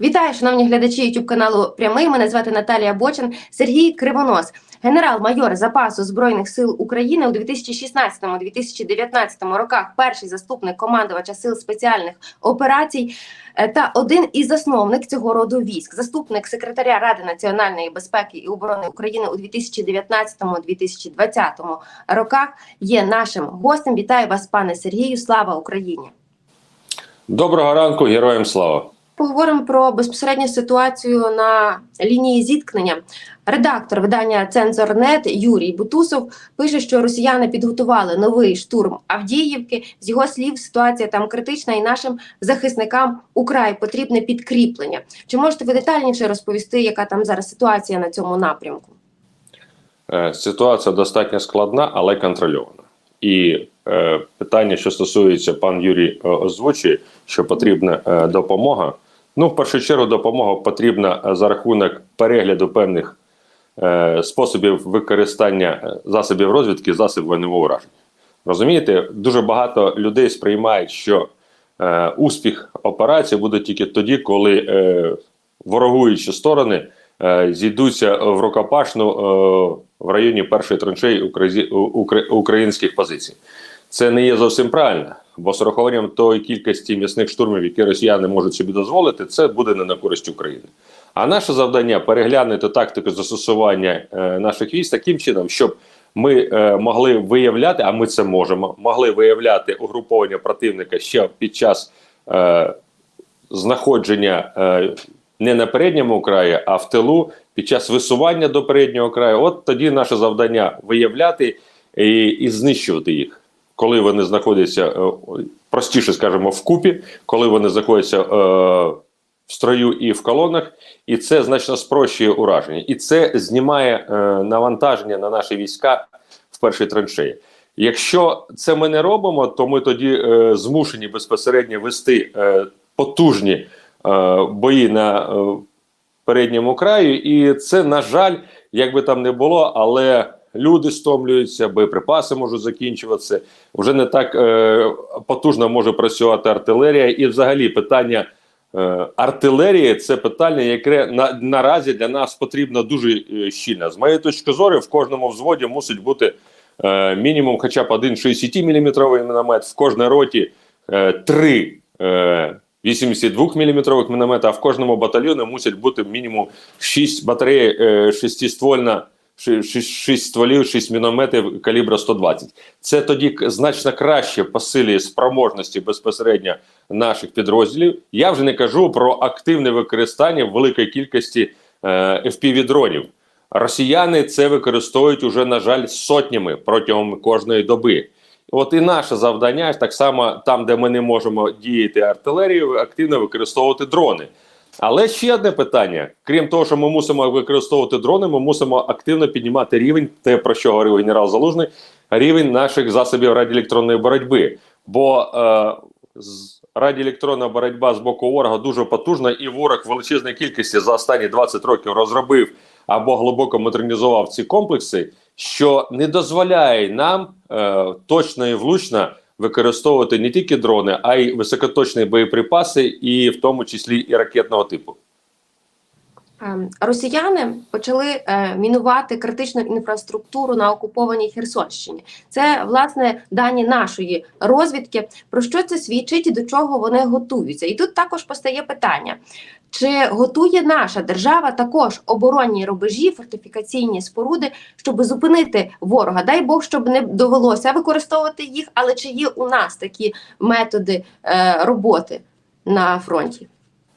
Вітаю, шановні глядачі YouTube каналу Прямий. Мене звати Наталія Бочин, Сергій Кривонос, генерал-майор запасу збройних сил України у 2016-2019 роках. Перший заступник командувача сил спеціальних операцій е, та один із засновник цього роду військ, заступник секретаря Ради національної безпеки і оборони України у 2019-2020 роках. Є нашим гостем. Вітаю вас, пане Сергію. Слава Україні! Доброго ранку, героям слава. Поговоримо про безпосередню ситуацію на лінії зіткнення. Редактор видання Цензорнет Юрій Бутусов пише, що росіяни підготували новий штурм Авдіївки. З його слів, ситуація там критична, і нашим захисникам украй потрібне підкріплення. Чи можете ви детальніше розповісти, яка там зараз ситуація на цьому напрямку? Е, Ситуація достатньо складна, але контрольована. І е, питання, що стосується, пан Юрій е, озвучує, що потрібна е, допомога. Ну, в першу чергу, допомога потрібна е, за рахунок перегляду певних е, способів використання е, засобів розвідки, засобів вогневого ураження. Розумієте, дуже багато людей сприймають, що е, успіх операції буде тільки тоді, коли е, ворогуючі сторони е, зійдуться в рукопашну е, в районі першої траншеї укра- українських позицій. Це не є зовсім правильно, бо з урахуванням тої кількості м'ясних штурмів, які росіяни можуть собі дозволити, це буде не на користь України. А наше завдання переглянути тактику застосування е, наших військ таким чином, щоб ми е, могли виявляти, а ми це можемо, могли виявляти угруповання противника ще під час е, знаходження не на передньому краї, а в тилу під час висування до переднього краю. От тоді наше завдання виявляти і, і знищувати їх, коли вони знаходяться е, простіше, скажімо, вкупі, коли вони знаходяться е, в строю і в колонах, і це значно спрощує ураження, і це знімає е, навантаження на наші війська в першій траншеї. Якщо це ми не робимо, то ми тоді змушені безпосередньо вести потужні бої на передньому краю, і це, на жаль, як би там не було, але люди стомлюються, боєприпаси можуть закінчуватися. Вже не так е, потужно може працювати артилерія, і взагалі питання. Е, Артилерія це питання, яке на, наразі для нас потрібно дуже е, щільно. З моєї точки зору, в кожному взводі мусить бути е, мінімум хоча б один 60-мм міномет, в кожній роті е, три е, 82-мм міномета, а в кожному батальйоні мусить бути мінімум 6 батарей е, шестиствольна 6 стволів, 6 мінометів калібра 120. Це тоді значно краще посилює спроможності безпосередньо наших підрозділів. Я вже не кажу про активне використання великої кількості е, FPV-дронів. Росіяни це використовують уже, на жаль, сотнями протягом кожної доби. От і наше завдання так само там, де ми не можемо діяти артилерією, активно використовувати дрони. Але ще одне питання: крім того, що ми мусимо використовувати дрони, ми мусимо активно піднімати рівень, те про що говорив генерал Залужний, рівень наших засобів радіоелектронної боротьби. Бо е, радіоелектронна боротьба з боку ворога дуже потужна, і ворог в величезній кількості за останні 20 років розробив або глибоко модернізував ці комплекси, що не дозволяє нам е, точно і влучно використовувати не тільки дрони, а й високоточні боєприпаси, і в тому числі і ракетного типу. Ем, Росіяни почали е, мінувати критичну інфраструктуру на окупованій Херсонщині. Це власне дані нашої розвідки. Про що це свідчить і до чого вони готуються? І тут також постає питання: чи готує наша держава також оборонні рубежі, фортифікаційні споруди, щоб зупинити ворога? Дай Бог, щоб не довелося використовувати їх, але чи є у нас такі методи е, роботи на фронті?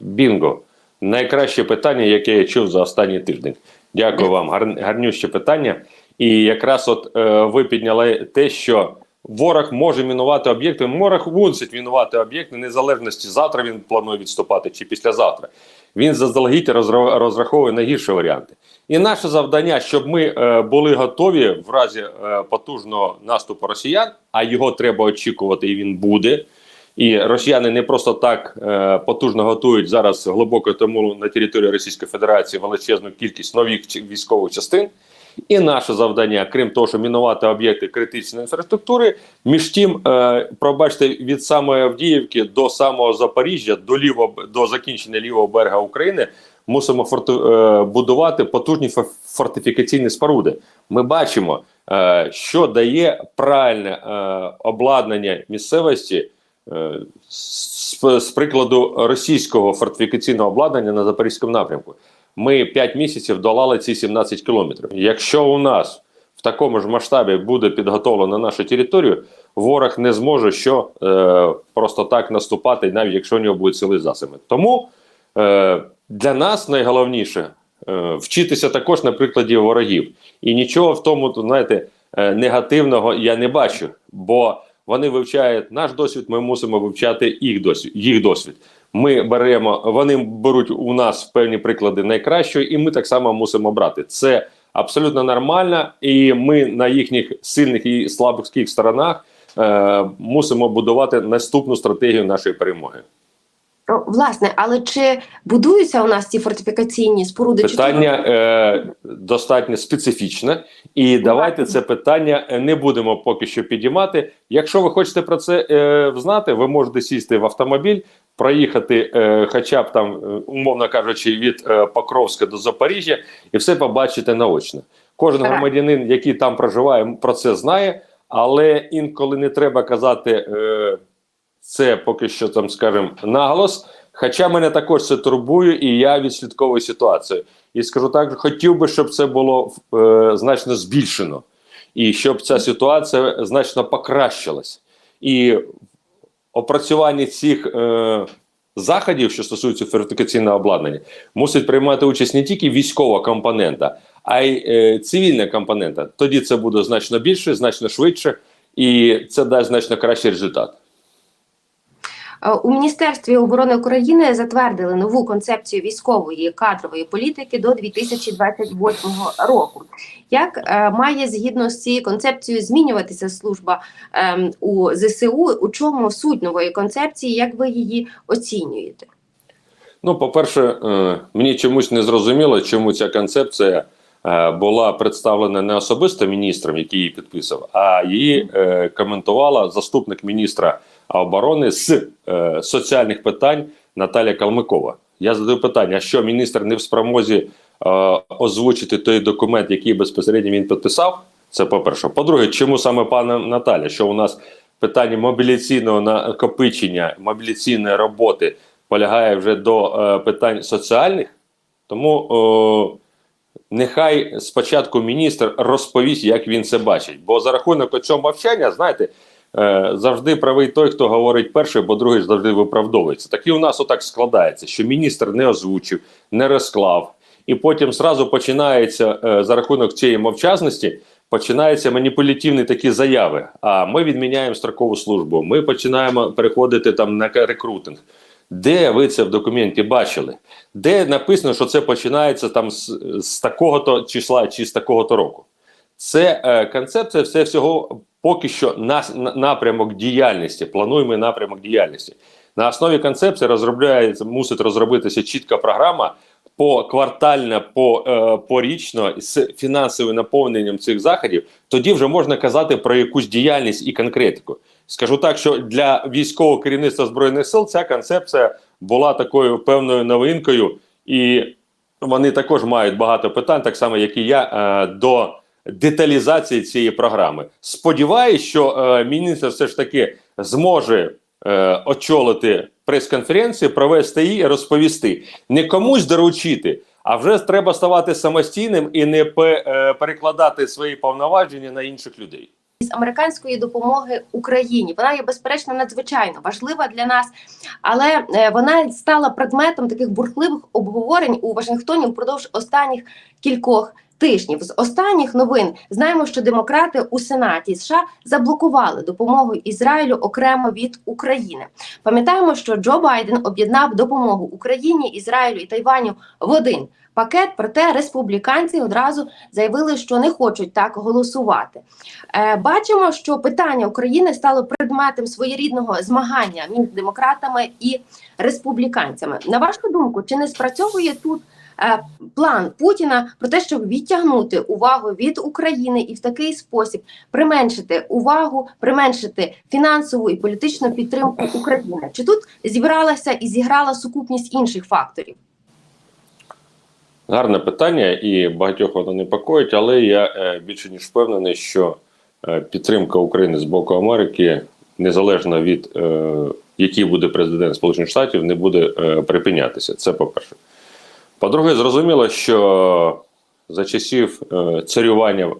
Бінго. Найкраще питання, яке я чув за останній тиждень. Дякую вам. Гар, гарнюще питання. І якраз от е, ви підняли те, що ворог може мінувати об'єкти. Ворог мусить мінувати об'єкти незалежності. Завтра він планує відступати чи післязавтра. Він заздалегідь розраховує на гірші варіанти. І наше завдання, щоб ми е, були готові в разі е, потужного наступу росіян, а його треба очікувати, і він буде. І росіяни не просто так е, потужно готують зараз глибоко тому на території Російської Федерації величезну кількість нових військових частин. І наше завдання, крім того, що мінувати об'єкти критичної інфраструктури, між тим, е, пробачте, від самої Авдіївки до самого Запоріжжя, до лівого до закінчення лівого берега України, мусимо форту, е, будувати потужні фор- фортифікаційні споруди. Ми бачимо, е, що дає правильне е, обладнання місцевості. З, з прикладу російського фортифікаційного обладнання на запорізькому напрямку, ми 5 місяців долали ці 17 кілометрів. Якщо у нас в такому ж масштабі буде підготовлено нашу територію, ворог не зможе що е, просто так наступати, навіть якщо у нього будуть сили засоби. Тому е, для нас найголовніше е, вчитися також на прикладі ворогів. І нічого в тому, знаєте, е, негативного я не бачу, бо вони вивчають наш досвід, ми мусимо вивчати їх досвід. Їх досвід. Ми беремо, вони беруть у нас певні приклади найкращого, і ми так само мусимо брати. Це абсолютно нормально, і ми на їхніх сильних і слабких сторонах е, мусимо будувати наступну стратегію нашої перемоги. Власне, але чи будуються у нас ці фортифікаційні споруди? Питання е, достатньо специфічне, і давайте це питання не будемо поки що підіймати. Якщо ви хочете про це е, знати, ви можете сісти в автомобіль, проїхати, е, хоча б там, е, умовно кажучи, від е, Покровська до Запоріжжя, і все побачите наочно. Кожен Так. громадянин, який там проживає, про це знає, але інколи не треба казати. Е, це поки що там, скажімо, наголос. Хоча мене також це турбує, і я відслідковую ситуацію. І скажу так, хотів би, щоб це було е, значно збільшено, і щоб ця ситуація значно покращилась. І опрацюванні цих е, заходів, що стосуються фортифікаційного обладнання, мусить приймати участь не тільки військова компонента, а й е, цивільна компонента. Тоді це буде значно більше, значно швидше, і це дасть значно кращий результат. Е, У Міністерстві оборони України затвердили нову концепцію військової кадрової політики до 2028 року. Як е, має згідно з цією концепцією змінюватися служба ем, у ЗСУ? У чому суть нової концепції? Як ви її оцінюєте? Ну, по-перше, е, мені чомусь не зрозуміло, чому ця концепція була представлена не особисто міністром, який її підписав, а її коментувала заступник міністра оборони з е, соціальних питань Наталя Калмикова. Я задаю питання: що міністр не в спромозі е, озвучити той документ, який безпосередньо він підписав? Це по-перше. По-друге, чому саме пане Наталя? Що у нас питання мобіляційного накопичення, мобіляційної роботи полягає вже до е, питань соціальних, тому е, нехай спочатку міністр розповість, як він це бачить. Бо за рахунок цього мовчання, знаєте, завжди правий той, хто говорить перший, бо другий завжди виправдовується. Так і у нас отак складається, що міністр не озвучив, не розклав, і потім зразу починається е, за рахунок цієї мовчазності. Починаються маніпулятивні такі заяви. А ми відміняємо строкову службу. Ми починаємо переходити там на рекрутинг. Де ви це в документі бачили? Де написано, що це починається там з, з такого-то числа чи з такого-то року? Це е, концепція все всього поки що на, на напрямок діяльності. Плануємо напрямок діяльності. На основі концепції розробляється, мусить розробитися чітка програма по квартально, по е, порічно з фінансовим наповненням цих заходів. Тоді вже можна казати про якусь діяльність і конкретику. Скажу так, що для військового керівництва збройних сил ця концепція була такою певною новинкою, і вони також мають багато питань, так само як і я, е, до деталізації цієї програми. Сподіваюсь, що е, міністр все ж таки зможе е, очолити прес-конференцію, провести її і розповісти. Не комусь доручити, а вже треба ставати самостійним і не е, перекладати свої повноваження на інших людей. з американської допомоги Україні. Вона є безперечно надзвичайно важлива для нас, але вона стала предметом таких бурхливих обговорень у Вашингтоні впродовж останніх кількох. Тижнів з останніх новин знаємо, що демократи у Сенаті США заблокували допомогу Ізраїлю окремо від України. Пам'ятаємо, що Джо Байден об'єднав допомогу Україні, Ізраїлю і Тайваню в один пакет. Проте республіканці одразу заявили, що не хочуть так голосувати. Е, Бачимо, що питання України стало предметом своєрідного змагання між демократами і республіканцями. На вашу думку, чи не спрацьовує тут план Путіна про те, щоб відтягнути увагу від України і в такий спосіб применшити увагу, применшити фінансову і політичну підтримку України? Чи тут зібралася і зіграла сукупність інших факторів? Гарне питання, і багатьох воно непокоїть, але я е, більше ніж впевнений, що е, підтримка України з боку Америки, незалежно від е, який буде президент Сполучених Штатів, не буде е, припинятися. Це по-перше. По-друге, зрозуміло, що за часів е, царювання е,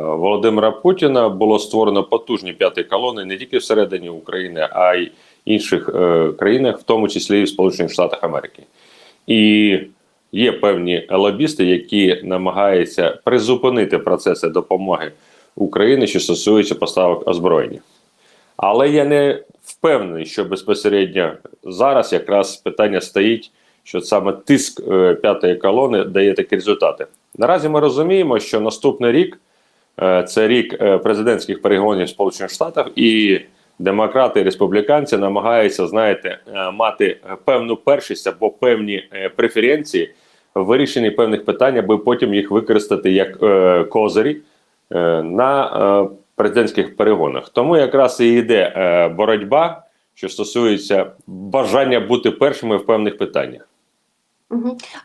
Володимира Путіна було створено потужні п'яті колони не тільки всередині України, а й інших е, країнах, в тому числі і в Сполучених Штатах Америки. І є певні лобісти, які намагаються призупинити процеси допомоги Україні, що стосується поставок озброєння. Але я не впевнений, що безпосередньо зараз якраз питання стоїть, що саме тиск е, п'ятої колони дає такі результати. Наразі ми розуміємо, що наступний рік е, це рік е, президентських перегонів Сполучених Штатів, і демократи і республіканці намагаються, знаєте, мати певну першість або певні преференції в вирішенні певних питань, аби потім їх використати як козирі на президентських перегонах. Тому якраз і йде боротьба, що стосується бажання бути першими в певних питаннях.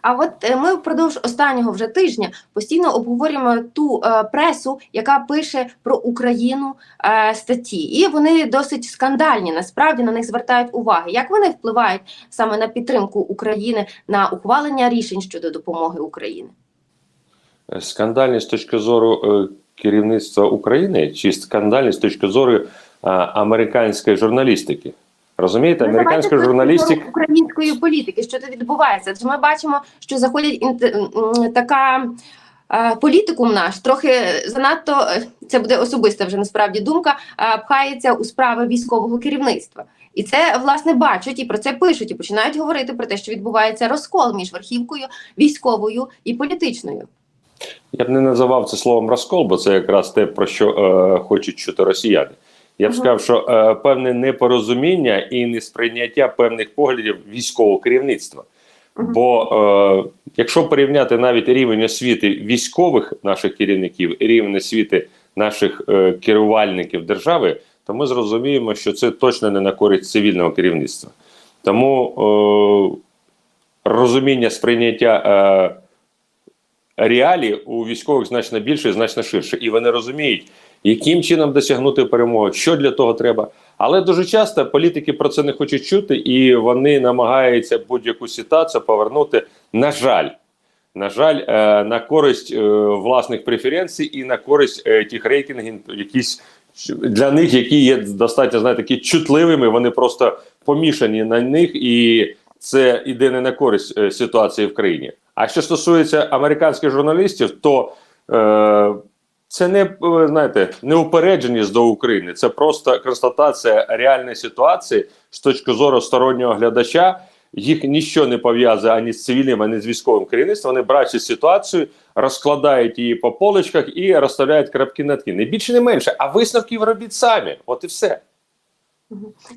А от е, ми впродовж останнього вже тижня постійно обговорюємо ту е, пресу, яка пише про Україну е, статті, і вони досить скандальні. Насправді на них звертають уваги. Як вони впливають саме на підтримку України на ухвалення рішень щодо допомоги Україні? Скандальні з точки зору керівництва України чи скандальні з точки зору американської журналістики. Розумієте, Ну, американська журналістика. української політики, що тут відбувається. Адже ми бачимо, що заходять така. е, Політикум наш трохи занадто е, це буде особиста вже насправді думка. е, Пхається у справи військового керівництва, і це власне бачать і про це пишуть, і починають говорити про те, що відбувається розкол між верхівкою військовою і політичною. Я б не називав це словом розкол, бо це якраз те, про що е, хочуть чути росіяни. Я б сказав, що е, певне непорозуміння і несприйняття певних поглядів військового керівництва. Бо е, якщо порівняти навіть рівень освіти військових наших керівників і рівень освіти наших е, керувальників держави, то ми зрозуміємо, що це точно не на користь цивільного керівництва. Тому е, розуміння сприйняття. Е, реалій у військових значно більше і значно ширше, і вони розуміють, яким чином досягнути перемоги, що для того треба. Але дуже часто політики про це не хочуть чути, і вони намагаються будь-яку ситуацію повернути. На жаль, на жаль, е, на користь е, власних преференцій і на користь е, тих рейтингів, якісь для них, які є достатньо знаєте, такі чутливими. Вони просто помішані на них, і це іде не на користь ситуації в країні. А що стосується американських журналістів, то це не е, знаєте не упередженість до України, це просто констатація реальної ситуації з точки зору стороннього глядача. Їх нічого не пов'язує ані з цивільним, ані з військовим керівництвом. Вони бачать ситуацію, розкладають її по поличках і розставляють крапки над «і». Не більше, не менше, а висновків робіть самі. От і все.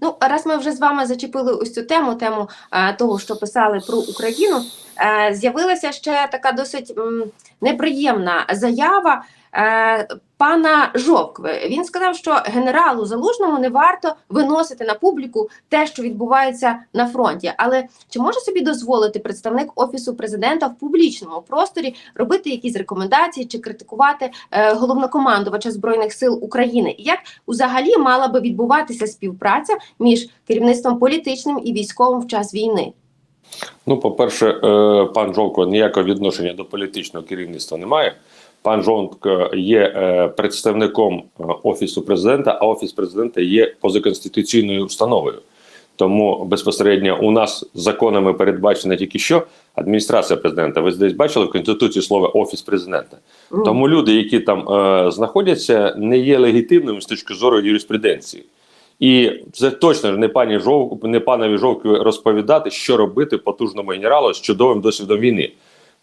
Ну, раз ми вже з вами зачепили ось цю тему, тему е, того, що писали про Україну, е, з'явилася ще така досить м, неприємна заява пана Жовкви. Він сказав, що генералу Залужному не варто виносити на публіку те, що відбувається на фронті. Але чи може собі дозволити представник офісу президента в публічному просторі робити якісь рекомендації чи критикувати е, головнокомандувача збройних сил України? І як взагалі мала би відбуватися співпраця між керівництвом політичним і військовим в час війни? Ну, по-перше, е, пан Жовко ніякого відношення до політичного керівництва не має. Пан Жовко є е, представником е, офісу президента, а офіс президента є позаконституційною установою. Тому безпосередньо у нас законами передбачено тільки що адміністрація президента. Ви десь бачили в конституції слово офіс президента. Тому люди, які там е, знаходяться, не є легітимними з точки зору юриспруденції. І це точно не пані Жов, не панові Жовкові розповідати, що робити потужному генералу з чудовим досвідом війни.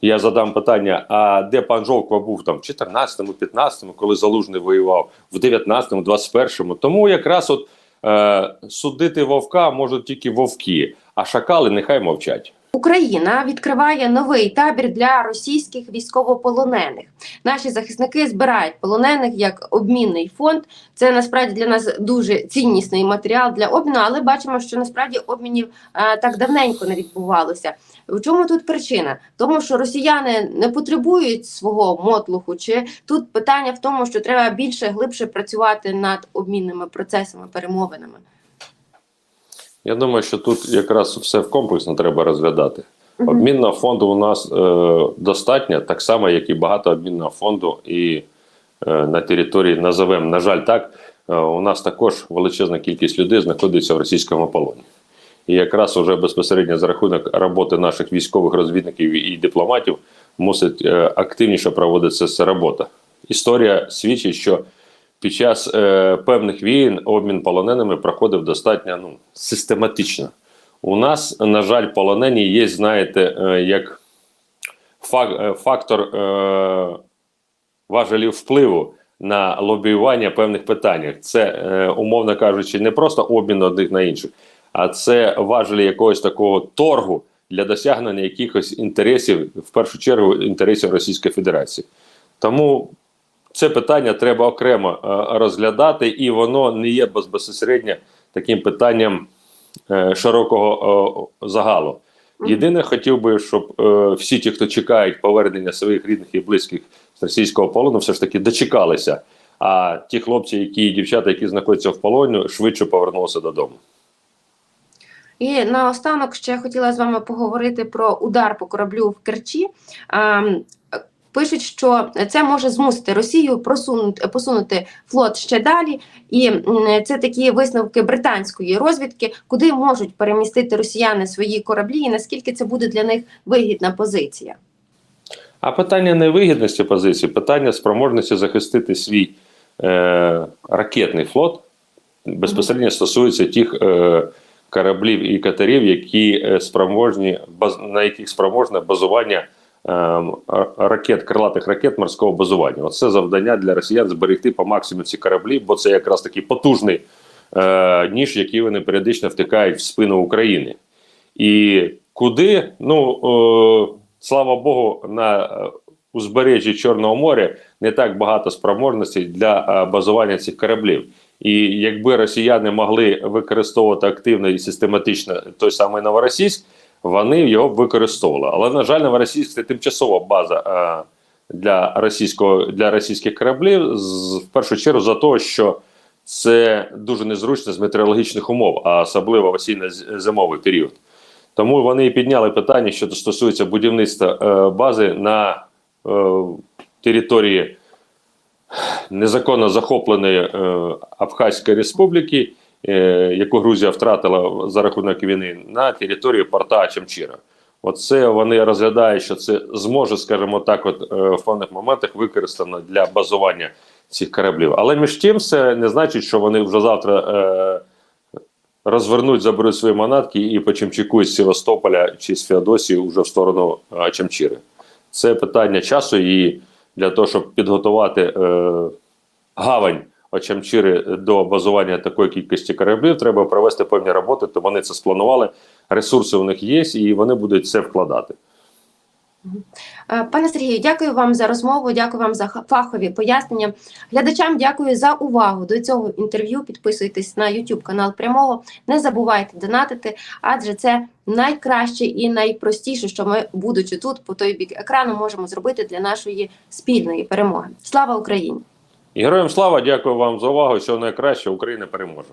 Я задам питання: а де пан Жовкова був там в 14-му, 15-му, коли Залужний воював, в 19-му, 21-му. Тому якраз от е, судити вовка можуть тільки вовки, а шакали нехай мовчать. Україна відкриває новий табір для російських військовополонених. Наші захисники збирають полонених як обмінний фонд. Це насправді для нас дуже ціннісний матеріал для обміну, але бачимо, що насправді обмінів е, так давненько не відбувалося. В чому тут причина? Тому що росіяни не потребують свого мотлуху, чи тут питання в тому, що треба більше глибше працювати над обмінними процесами, перемовинами. Я думаю, що тут якраз все в комплексно треба розглядати. Мгм. Обмінного фонду у нас е, достатньо, так само, як і багато обмінного фонду, і е, на території назовемо, на жаль, так, е, у нас також величезна кількість людей знаходиться в російському полоні. І якраз уже безпосередньо за рахунок роботи наших військових розвідників і дипломатів мусить е, активніше проводитися робота. Історія свідчить, що під час е, певних війн обмін полоненими проходив достатньо ну, систематично. У нас, на жаль, полонені є, знаєте, е, як фак, е, фактор е, важелів впливу на лобіювання певних питань. Це, е, умовно кажучи, не просто обмін одних на інших, а це важелі якогось такого торгу для досягнення якихось інтересів, в першу чергу, інтересів Російської Федерації. Тому це питання треба окремо е, розглядати, і воно не є безпосередньо таким питанням е, широкого е, загалу. Єдине, хотів би, щоб всі ті, хто чекають повернення своїх рідних і близьких з російського полону, все ж таки дочекалися. А ті хлопці, які і дівчата, які знаходяться в полоні, швидше повернулися додому. І наостанок ще хотіла з вами поговорити про удар по кораблю в Керчі. Пишуть, що це може змусити Росію просунути посунути флот ще далі, і це такі висновки британської розвідки, куди можуть перемістити росіяни свої кораблі, і наскільки це буде для них вигідна позиція. А питання невигідності позиції, питання спроможності захистити свій е, ракетний флот безпосередньо стосується тих е, кораблів і катерів, які е, спроможні, баз, на яких спроможне базування ракет, крилатих ракет морського базування. Оце завдання для росіян зберегти по максимуму ці кораблі, бо це якраз такий потужний е, ніж, який вони періодично втикають в спину України. І куди? Ну е, слава Богу, на е, узбережжі Чорного моря не так багато спроможностей для е, базування цих кораблів. І якби росіяни могли використовувати активно і систематично той самий Новоросійськ, вони його використовували. Але на жаль, Новоросійськ це тимчасова база е, для російського для російських кораблів, в першу чергу за те, що це дуже незручно з метеорологічних умов, а особливо в осінньо-зимовий період. Тому вони і підняли питання, що стосується будівництва е, бази на е, території незаконно захопленої Абхазької республіки, яку Грузія втратила за рахунок війни, на території порта Ачамчіра. Оце вони розглядають, що це зможе, скажімо так, от е, в певних моментах використано для базування цих кораблів. Але між тим, це не значить, що вони вже завтра. Е, розвернуть, заберуть свої манатки і почимчикують з Севастополя чи з Феодосії вже в сторону е, Чамчири. Це питання часу, і для того, щоб підготувати е, гавань Очамчири до базування такої кількості кораблів, треба провести певні роботи, то вони це спланували. Ресурси у них є, і вони будуть це вкладати. Е, Пане Сергію, дякую вам за розмову, дякую вам за фахові пояснення. Глядачам дякую за увагу до цього інтерв'ю. Підписуйтесь на YouTube канал прямого. Не забувайте донатити, адже це найкраще і найпростіше, що ми, будучи тут, по той бік екрану, можемо зробити для нашої спільної перемоги. Слава Україні! Героям слава, дякую вам за увагу. Всього найкраще, Україна переможе.